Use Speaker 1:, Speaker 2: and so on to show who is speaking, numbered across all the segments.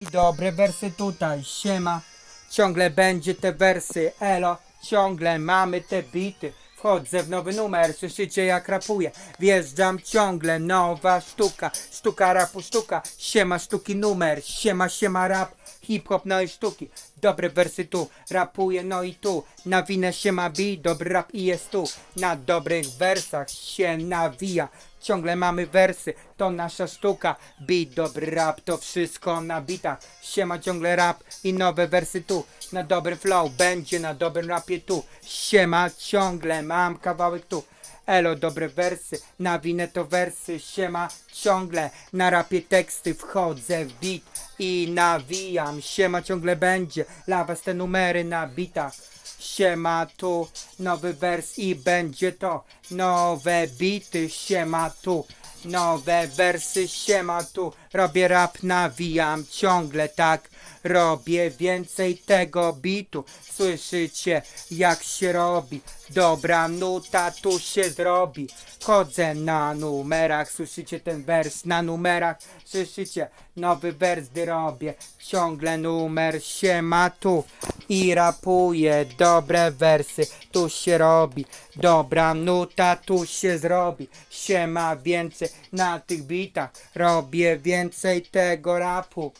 Speaker 1: Dobre wersy tutaj, siema. Ciągle będzie te wersy, elo. Ciągle mamy te bity. Wchodzę w nowy numer, słyszycie jak rapuję. Wjeżdżam ciągle, nowa sztuka. Sztuka rapu, sztuka. Siema sztuki numer, siema, siema rap. Hip-hop, no i sztuki. Dobre wersy tu, rapuję, no i tu. Nawinę się ma bi, dobry rap i jest tu. Na dobrych wersach się nawija. Ciągle mamy wersy, to nasza sztuka. Beat, dobry rap, to wszystko na bitach. Siema ciągle rap i nowe wersy tu. Na dobry flow, będzie na dobrym rapie tu. Siema ciągle, mam kawałek tu. Elo, dobre wersy, nawinę to wersy, siema ciągle, na rapie teksty wchodzę w beat i nawijam, siema ciągle będzie, dla was te numery na bitach. Siema tu, nowy wers i będzie to, nowe bity, siema tu, nowe wersy, siema tu, robię rap, nawijam ciągle tak, robię więcej tego bitu, słyszycie jak się robi, dobra nuta tu się zrobi, chodzę na numerach, słyszycie ten wers na numerach, słyszycie, nowy wers gdy robię, ciągle numer siema tu i rapuję, dobre wersy tu się robi, dobra nuta tu się zrobi, siema więcej na tych bitach, robię więcej tego rapu.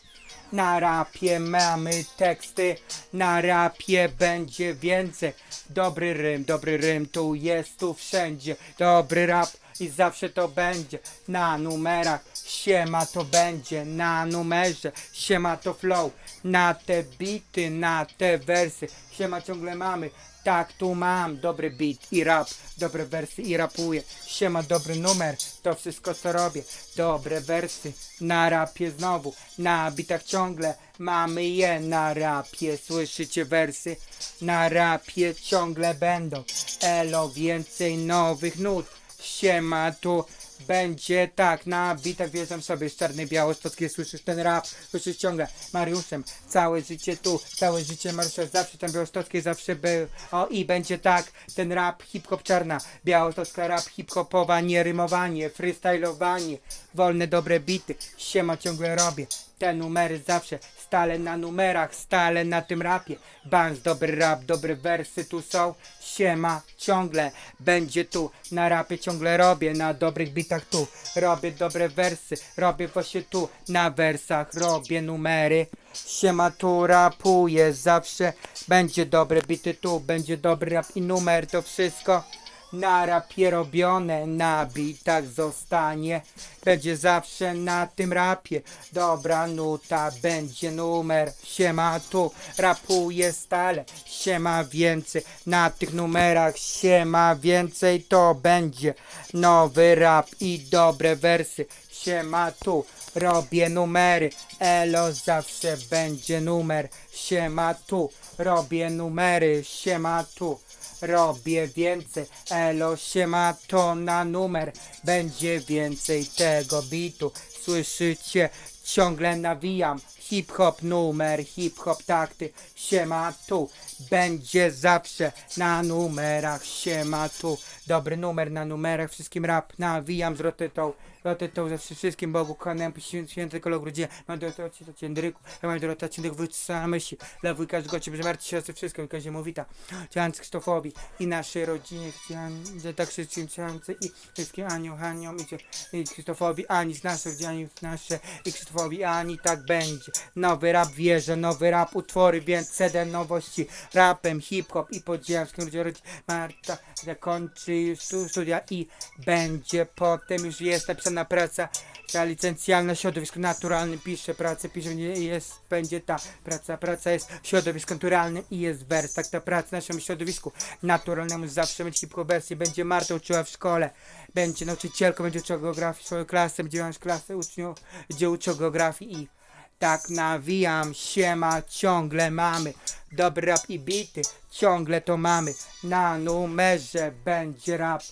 Speaker 1: Na rapie mamy teksty, na rapie będzie więcej. Dobry rym, dobry rym, tu jest, tu wszędzie. Dobry rap i zawsze to będzie. Na numerach siema to będzie, na numerze siema to flow. Na te bity, na te wersy siema ciągle mamy. Tak, tu mam dobry beat i rap, dobre wersy i rapuję. Siema, dobry numer, to wszystko co robię. Dobre wersy, na rapie znowu, na bitach ciągle mamy je na rapie. Słyszycie wersy? Na rapie ciągle będą. Elo, więcej nowych nut. Siema, tu będzie tak, na bitach wjeżdżam sobie z czarny białostockie, słyszysz ten rap, słyszysz ciągle Mariuszem, całe życie tu, całe życie Mariusza, zawsze ten białostocki, zawsze był, o i będzie tak, ten rap hip-hop czarna, białostocka rap hip-hopowa, nie rymowanie, freestylowanie, wolne dobre bity, siema ciągle robię, te numery zawsze, stale na numerach, stale na tym rapie. Bans, dobry rap, dobre wersy tu są. Siema, ciągle będzie tu. Na rapie ciągle robię, na dobrych bitach tu. Robię dobre wersy, robię właśnie tu. Na wersach robię numery. Siema tu rapuję, zawsze będzie dobre bity tu. Będzie dobry rap i numer, to wszystko. Na rapie robione, na bitach zostanie. Będzie zawsze na tym rapie. Dobra nuta, będzie numer. Siema tu, rapuję stale. Siema więcej na tych numerach. Siema więcej to będzie. Nowy rap i dobre wersy. Siema tu, robię numery. Elo zawsze będzie numer. Siema tu, robię numery. Siema tu. Robię więcej, elo siema to na numer. Będzie więcej tego bitu. Słyszycie, ciągle nawijam Hip-hop numer, hip-hop takty Siema tu, będzie zawsze na numerach Siema tu, dobry numer na numerach Wszystkim rap nawijam z rotytą Rotytą ze wszystkim Bogu kochanem Święty kolor grudzienia Mam do rotacji do ciędryku mam do rotacji do wójca myśli Dla wujka z gości Przemarcie siostry wszystko Kazie Mowita Chciałem Krzysztofowi i naszej rodzinie Chciałem że tak wszystkim chciałem i wszystkim Aniu, Haniom i, i Krzysztofowi Ani z naszych dziani nasze i Krzysztofowi Ani tak będzie Nowy rap wierzę, nowy rap utwory Więc CD nowości. Rapem hip-hop i podziemskim ludzie rodzi Marta zakończy już tu studia i będzie potem już jest napisana praca ta licencjalna środowisko naturalne. Pisze pracę, pisze jest, będzie ta praca, praca jest środowiskiem naturalnym i jest wers, tak ta praca w naszym środowisku naturalnemu zawsze będzie hip wersji, będzie Marta uczyła w szkole, będzie nauczycielką, będzie uczyła geografii swoją klasę, będzie miała klasę uczniów, gdzie uczył geografii i tak nawijam, siema, ciągle mamy. Dobry rap i bity, ciągle to mamy. Na numerze będzie rap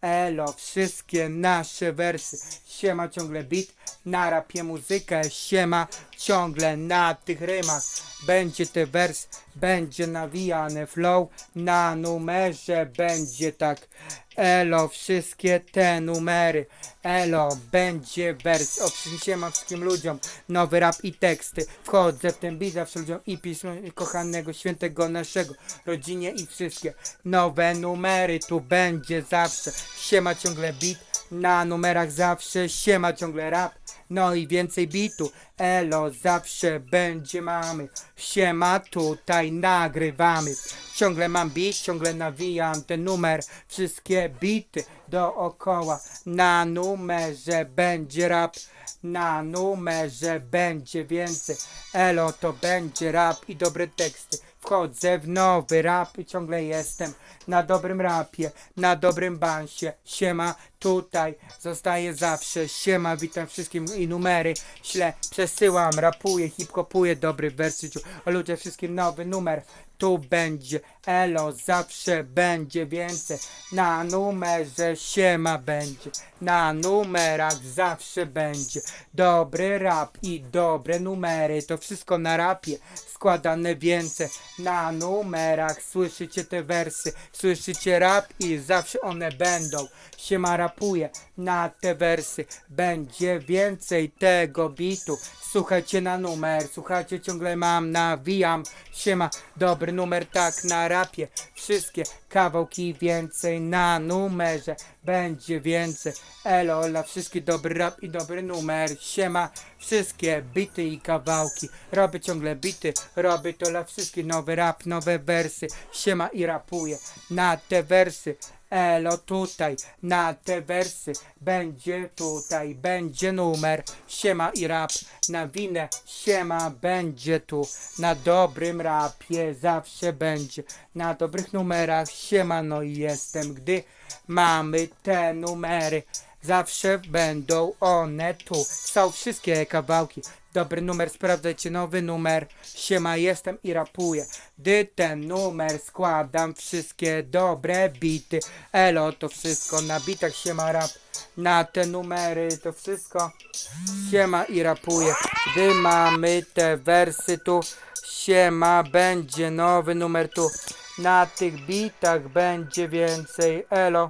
Speaker 1: Elo, wszystkie nasze wersy. Siema, ciągle beat Na rapie muzykę, siema, ciągle na tych rymach. Będzie te wers, będzie nawijane flow, na numerze będzie tak. Elo, wszystkie te numery, elo, będzie wers, o wszystkim mam wszystkim ludziom, nowy rap i teksty, wchodzę w ten beat zawsze ludziom i piszę kochanego, świętego naszego, rodzinie i wszystkie. Nowe numery, tu będzie zawsze, siema ciągle beat, na numerach zawsze, siema ciągle rap, no i więcej bitu, elo, zawsze będzie mamy, siema tutaj nagrywamy, ciągle mam beat, ciągle nawijam ten numer, wszystkie bity dookoła, na numerze będzie rap, na numerze będzie więcej, elo to będzie rap i dobre teksty, wchodzę w nowy rap ciągle jestem na dobrym rapie, na dobrym bansie, siema tutaj, zostaję zawsze, siema, witam wszystkim i numery, śle, przesyłam, rapuję, hip-hopuję, dobry wersyciu, o ludzie wszystkim nowy numer, tu będzie, elo, zawsze będzie więcej, na numerze siema będzie, na numerach zawsze będzie, dobry rap i dobre numery, to wszystko na rapie, składane więcej, na numerach słyszycie te wersy, słyszycie rap i zawsze one będą, siema rapuje, na te wersy, będzie więcej tego bitu, słuchajcie na numer, słuchajcie ciągle mam, nawijam, siema, dobry numer tak na rapie, wszystkie kawałki więcej na numerze, będzie więcej, elo, dla wszystkich dobry rap i dobry numer, siema, wszystkie bity i kawałki, robię ciągle bity, robię to dla wszystkich, nowy rap, nowe wersy, siema i rapuję, na te wersy, Elo tutaj, na te wersy, będzie tutaj, będzie numer, siema i rap, na winę, siema, będzie tu, na dobrym rapie zawsze będzie, na dobrych numerach, siema, no i jestem, gdy mamy te numery, zawsze będą one tu, są wszystkie kawałki, dobry numer, sprawdzajcie nowy numer, siema, jestem i rapuję, gdy ten numer składam wszystkie dobre bity, elo, to wszystko, na bitach. Siema rap, na te numery, to wszystko, siema i rapuję, gdy mamy te wersy tu, siema, będzie nowy numer tu, na tych bitach będzie więcej, elo,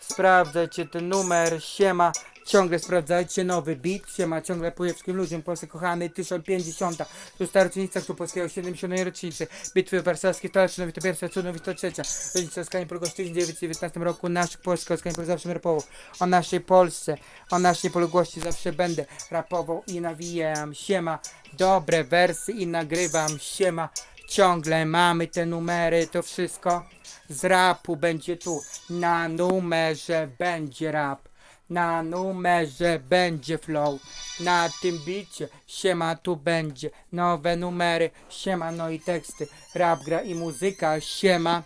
Speaker 1: sprawdzajcie ten numer, siema, ciągle sprawdzajcie nowy beat, siema, ciągle płyję wszystkim ludziom, Polsce kochany, 1050, tu rocznica tu polskiego 70 rocznicy, bitwy warszawskie, to Czernowi to pierwsza, Czernowi to trzecia, rodzice Skanie Polgosz w 1919 roku, naszych Polska, Skanie Polgosz zawsze rapował, o naszej Polsce, o naszej poległości zawsze będę rapował i nawijam, siema, dobre wersy i nagrywam, siema, ciągle mamy te numery, to wszystko. Z rapu będzie tu, na numerze będzie rap. Na numerze będzie flow, na tym bicie siema tu będzie, nowe numery, siema no i teksty, rap gra i muzyka, siema,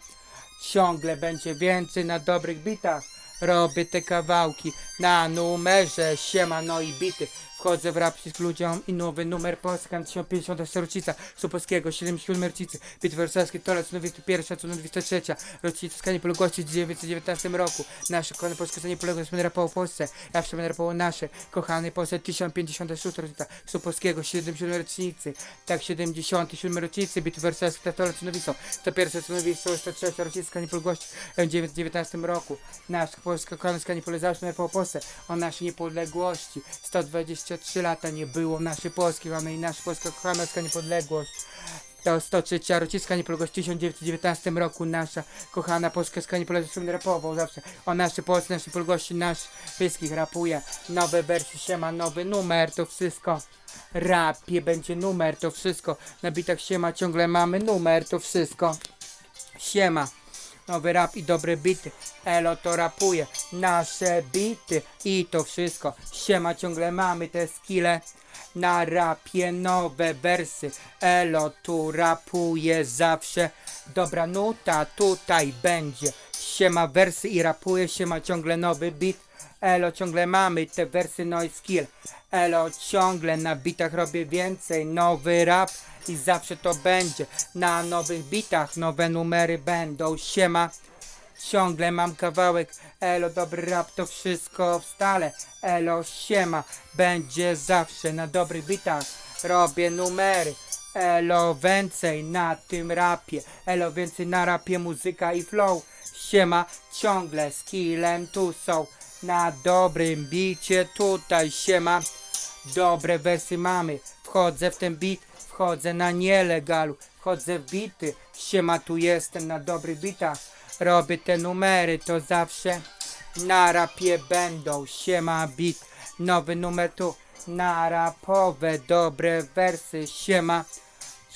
Speaker 1: ciągle będzie więcej na dobrych bitach, robię te kawałki, na numerze, siema no i bity, wchodzę w rap z ludziom i nowy numer Polska 1050 rocznica Supolskiego, 77 rocznicy, bitwy warszawskie, Tolec, 21, co 23, rocznica skanie poległości w 1919 roku, nasze kochane polskie stanie poległości będę rapował w Polsce, ja będę rapował nasze, kochane Polsce 1056 rocznica Supolskiego, 77 rocznicy, tak 77 rocznicy, bitwy warszawskie, Tolec, Nowiso, 101, co Nowiso, 103 rocznica skanie poległości w 1919 roku, nasze polskie kochane skanie poległości będę rapował w Polsce, o naszej niepodległości, 123 lata nie było naszej Polski, mamy i nasza polska kochanerska niepodległość. To 103 rocznicka niepodległości w 1919 roku nasza kochana polska niepodległość będę rapował zawsze o naszej Polsce, naszej podległości, nasz wszystkich rapuje. Nowe wersje siema, nowy numer, to wszystko. Rapie będzie numer, to wszystko. Na bitach siema ciągle mamy numer, to wszystko. Siema. Nowy rap i dobre bity. Elo to rapuje. Nasze bity. I to wszystko. Siema ciągle mamy te skille. Na rapie nowe wersy. Elo tu rapuje zawsze. Dobra nuta tutaj będzie. Siema wersy i rapuje. Siema ciągle nowy beat. Elo ciągle mamy te wersy no skill. Elo ciągle na bitach robię więcej. Nowy rap i zawsze to będzie. Na nowych bitach nowe numery będą. Siema. Ciągle mam kawałek, elo dobry rap to wszystko w stale, elo siema, będzie zawsze na dobrych bitach, robię numery, Elo więcej na tym rapie, elo więcej na rapie muzyka i flow. Siema, ciągle z killem tu są, na dobrym bicie tutaj siema. Dobre wersy mamy, wchodzę w ten beat, wchodzę na nielegalu, wchodzę w bity. Siema, tu jestem na dobrych bitach, robię te numery, to zawsze na rapie będą. Siema, beat, nowy numer tu, na rapowe, dobre wersy, siema.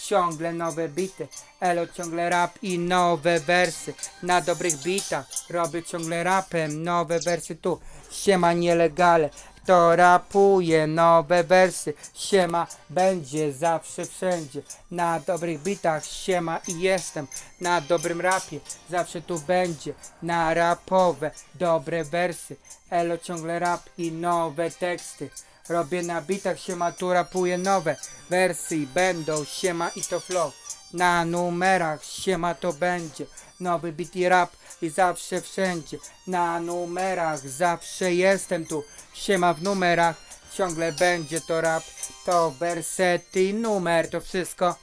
Speaker 1: Ciągle nowe bity, elo ciągle rap i nowe wersy. Na dobrych bitach robię ciągle rapem, nowe wersy tu. Siema nielegale, to rapuje nowe wersy Siema będzie zawsze wszędzie. Na dobrych bitach siema i jestem. Na dobrym rapie zawsze tu będzie. Na rapowe, dobre wersy. Elo ciągle rap i nowe teksty. Robię na bitach, siema tu rapuję nowe wersy będą, siema i to flow. Na numerach, siema to będzie, nowy beat i rap i zawsze wszędzie. Na numerach, zawsze jestem tu, siema w numerach, ciągle będzie to rap, to wersety i numer, to wszystko.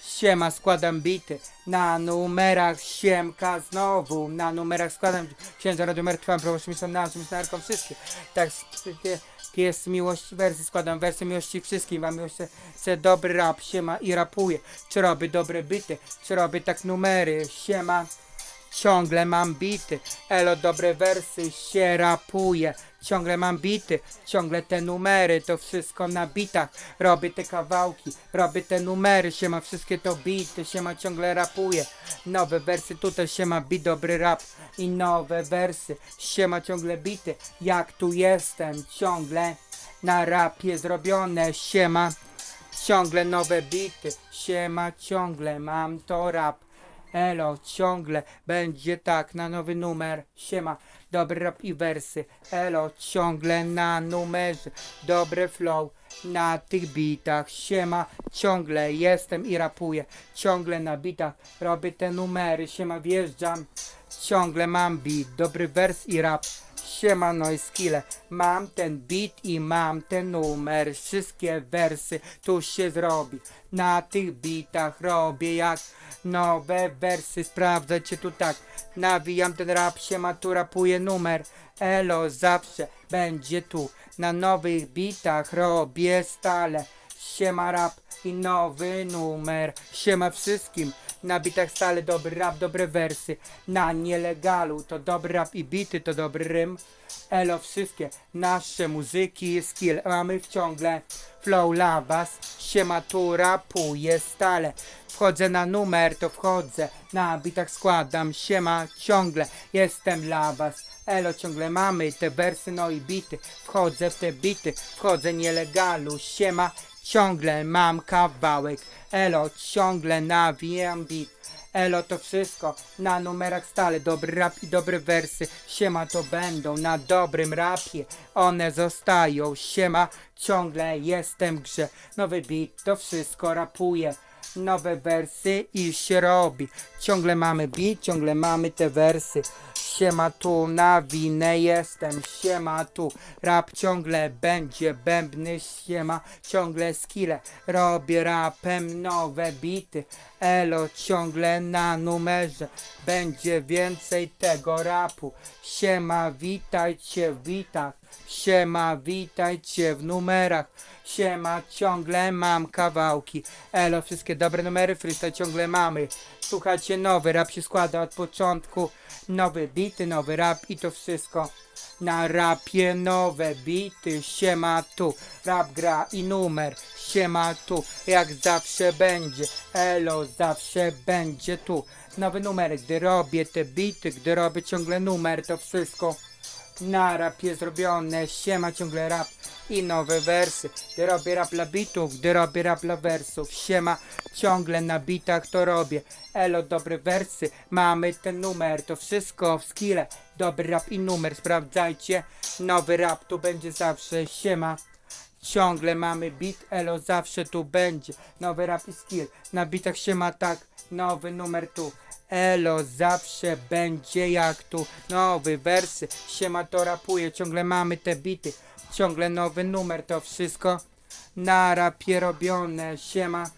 Speaker 1: Siema, składam bity na numerach, siemka znowu, na numerach składam księdza numer trwam, proszę mi są na narką wszystkie. Tak, jest miłość, wersy składam, wersy miłości wszystkim, mam miłość, chcę dobry rap, siema i rapuję, czy robię dobre bity, czy robię tak numery, siema. Ciągle mam bity, elo dobre wersy się rapuje. Ciągle mam bity, ciągle te numery, to wszystko na bitach. Robię te kawałki, robię te numery, się ma wszystkie to bity, się ma ciągle rapuje. Nowe wersy, tutaj się ma bit, dobry rap i nowe wersy. Się ma ciągle bity, jak tu jestem, ciągle na rapie zrobione, siema. Ciągle nowe bity, siema, ciągle mam to rap. Elo, ciągle będzie tak na nowy numer. Siema, dobry rap i wersy. Elo, ciągle na numerze. Dobre flow na tych bitach. Siema, ciągle jestem i rapuję. Ciągle na bitach robię te numery. Siema, wjeżdżam. Ciągle mam beat, dobry wers i rap. Siema, no i skille. Mam ten beat i mam ten numer. Wszystkie wersy tu się zrobi. Na tych bitach robię jak nowe wersy. Sprawdzajcie tu tak. Nawijam ten rap, siema, tu rapuję numer. Elo zawsze będzie tu. Na nowych bitach robię stale. Siema rap i nowy numer. Siema wszystkim. Na bitach stale dobry rap, dobre wersy. Na nielegalu to dobry rap i bity to dobry rym. Elo wszystkie nasze muzyki skill mamy w ciągle. Flow dla was. Siema tu rapuję stale. Wchodzę na numer, to wchodzę. Na bitach składam. Siema ciągle. Jestem dla was. Elo ciągle mamy te wersy, no i bity. Wchodzę w te bity. Wchodzę nielegalu. Siema ciągle mam kawałek. Elo ciągle nawijam beat. Elo to wszystko na numerach stale, dobry rap i dobre wersy. Siema to będą na dobrym rapie, one zostają. Siema, ciągle jestem grze. Nowy beat to wszystko rapuje. Nowe wersy i się robi. Ciągle mamy beat, ciągle mamy te wersy. Siema tu, na winę jestem, siema tu, rap ciągle będzie, bębny siema, ciągle skille, robię rapem nowe bity, elo ciągle na numerze, będzie więcej tego rapu, siema witajcie w bitach, siema witajcie w numerach, siema ciągle mam kawałki, elo wszystkie dobre numery, freestyle ciągle mamy, słuchajcie nowy, rap się składa od początku, nowe bity, nowy rap i to wszystko. Na rapie nowe bity, siema tu, rap gra i numer, siema tu, jak zawsze będzie, elo zawsze będzie tu, nowy numer, gdy robię te bity, gdy robię ciągle numer, to wszystko na rapie zrobione, siema ciągle rap i nowe wersy, gdy robię rap dla bitów, gdy robię rap dla wersów, siema ciągle na bitach to robię, elo dobre wersy, mamy ten numer, to wszystko w skille, dobry rap i numer, sprawdzajcie, nowy rap tu będzie zawsze, siema. Ciągle mamy beat, elo zawsze tu będzie. Nowy rap i skill, na bitach się ma tak Nowy numer tu Elo zawsze będzie jak tu. Nowy wersy, się ma to rapuje. Ciągle mamy te bity Ciągle nowy numer, to wszystko Na rapie robione, siema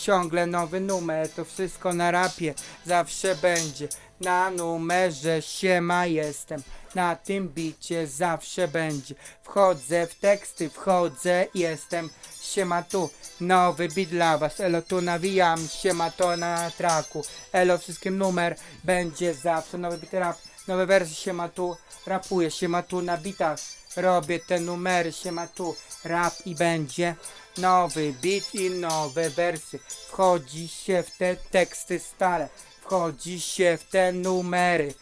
Speaker 1: ciągle nowy numer, to wszystko na rapie zawsze będzie. Na numerze siema jestem, na tym bicie zawsze będzie. Wchodzę w teksty, wchodzę, jestem. Siema tu, nowy beat dla was, elo tu nawijam, siema to na traku. Elo wszystkim numer, będzie zawsze nowy beat rap, nowe wersje siema tu, rapuję, siema tu na bitach. Robię te numery, siema tu, rap i będzie nowy beat i nowe wersy. Wchodzi się w te teksty stale, wchodzi się w te numery.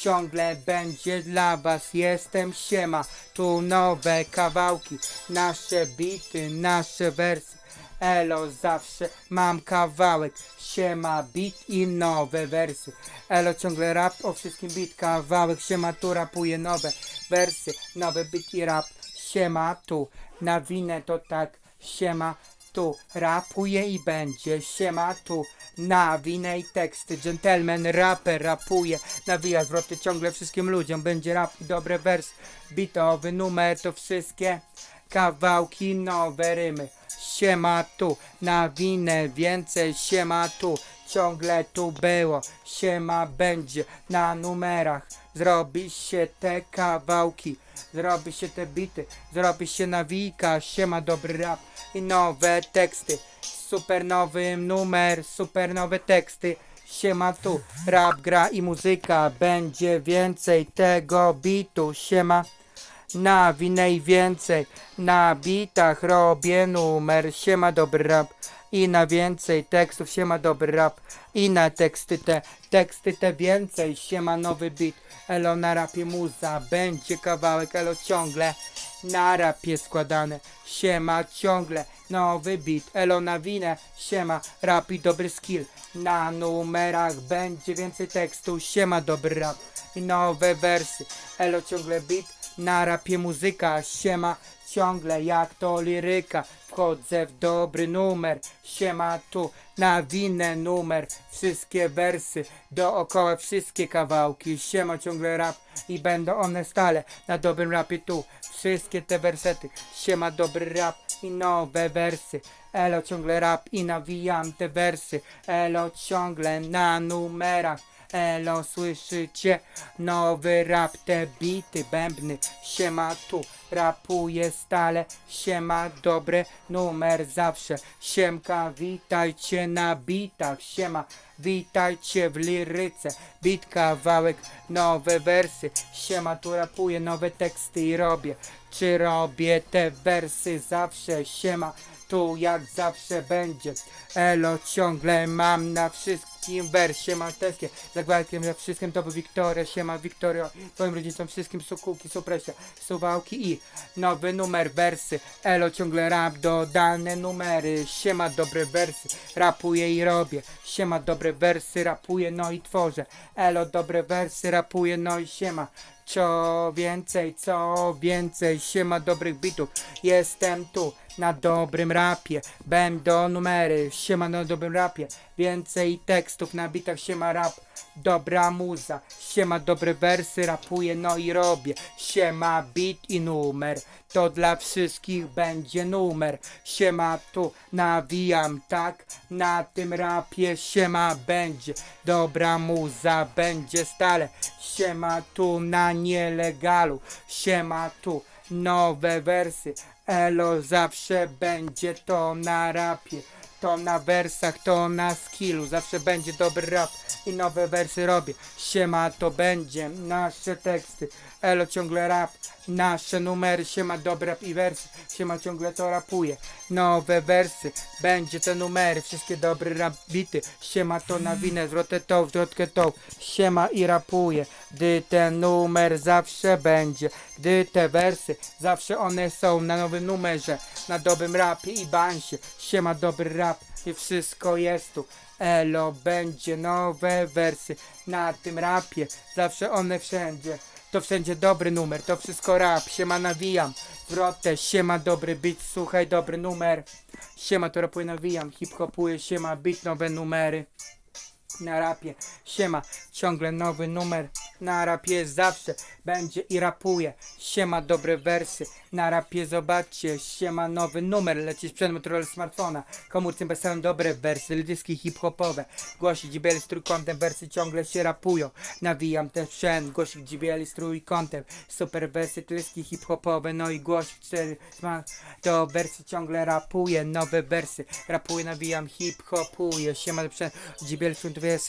Speaker 1: Ciągle będzie dla was, jestem siema, tu nowe kawałki, nasze bity, nasze wersy. Elo zawsze mam kawałek, siema beat i nowe wersy. Elo ciągle rap o wszystkim beat, kawałek, siema tu rapuje nowe wersy, nowe beat i rap, siema tu, nawinę to tak, siema tu, rapuje i będzie, siema tu, nawinę i teksty, gentleman raper rapuje, nawija zwroty ciągle wszystkim ludziom, będzie rap i dobre wers, bitowy numer to wszystkie kawałki, nowe rymy. Siema tu, nawinę więcej, siema tu, ciągle tu było, siema będzie. Na numerach. Zrobi się te kawałki, zrobi się te bity, zrobi się nawika, siema dobry rap i nowe teksty. Super nowy numer, super nowe teksty. Siema tu, rap gra i muzyka, będzie więcej tego bitu, siema. Na winej więcej, na bitach robię numer, siema dobry rap i na więcej tekstów, siema dobry rap i na teksty te, teksty te więcej, siema nowy beat, elo na rapie muza, będzie kawałek, elo ciągle. Na rapie składane, siema ciągle. Nowy beat, elo na winę, siema rap i dobry skill, na numerach będzie więcej tekstu, siema dobry rap. Nowe wersy, elo ciągle beat, na rapie muzyka, siema ciągle jak to liryka. Wchodzę w dobry numer, siema tu na winę numer. Wszystkie wersy, dookoła wszystkie kawałki. Siema ciągle rap i będą one stale. Na dobrym rapie tu Wszystkie te wersety, siema dobry rap i nowe wersy. Elo ciągle rap i nawijam te wersy. Elo ciągle na numerach Elo, słyszycie? Nowy rap, te bity, bębny. Siema tu, rapuje stale. Siema, dobry numer zawsze. Siemka, witajcie na bitach. Siema, witajcie w liryce. Bit kawałek, nowe wersy. Siema, tu rapuję nowe teksty i robię. Czy robię te wersy zawsze? Siema, tu jak zawsze będzie. Elo ciągle mam na wszystkim wersie malteskie. Zagwarkiem we wszystkim to był Wiktoria Siema Wiktorio. Twoim rodzicom wszystkim sukułki, supresia Suwałki i nowy numer wersy. Elo ciągle rap dodane numery. Siema dobre wersy Rapuję i robię. Siema dobre wersy Rapuję no i tworzę. Elo dobre wersy Rapuję no i siema co więcej, co więcej, siema dobrych bitów. Jestem tu na dobrym rapie. Będą numery, siema na dobrym rapie. Więcej tekstów na bitach, siema rap. Dobra muza, siema dobre wersy Rapuję no i robię. Siema beat i numer To dla wszystkich będzie numer. Siema tu nawijam tak? Na tym rapie siema będzie. Dobra muza będzie stale. Siema tu na nielegalu. Siema tu nowe wersy Elo zawsze będzie to na rapie to na wersach, to na skillu. Zawsze będzie dobry rap i nowe wersy robię. Siema to będzie nasze teksty. Elo ciągle rap Nasze numery, siema dobry rap i wersy. Siema ciągle to rapuje Nowe wersy, będzie te numery. Wszystkie dobre rap bity Siema to na winę, zwrotę to, zwrotkę to. Siema i rapuje Gdy ten numer zawsze będzie. Gdy te wersy, zawsze one są na nowym numerze. Na dobrym rapie i bansie. Siema dobry rap i wszystko jest tu. Elo będzie nowe wersy Na tym rapie, zawsze one wszędzie. To wszędzie dobry numer, to wszystko rap, siema nawijam. Zwrotę, siema dobry beat, słuchaj dobry numer. Siema to rapuję nawijam, hip hopuję, siema beat, nowe numery na rapie. Siema, ciągle nowy numer. Na rapie zawsze będzie i rapuje. Siema, dobre wersy. Na rapie zobaczcie. Siema, nowy numer. Leci sprzęt Motorola smartfona. Komórce są dobre wersy. Ludzkie hip-hopowe. Głosik dzibieli z trójkątem. Wersy ciągle się rapują. Nawijam ten sprzęt. Głosik dzibieli z trójkątem. Super wersy tylskie hip-hopowe. No i głosik 4 to wersy ciągle rapuje. Nowe wersy. Rapuję, nawijam hip-hopuję. Siema, sprzęt dzibieli z.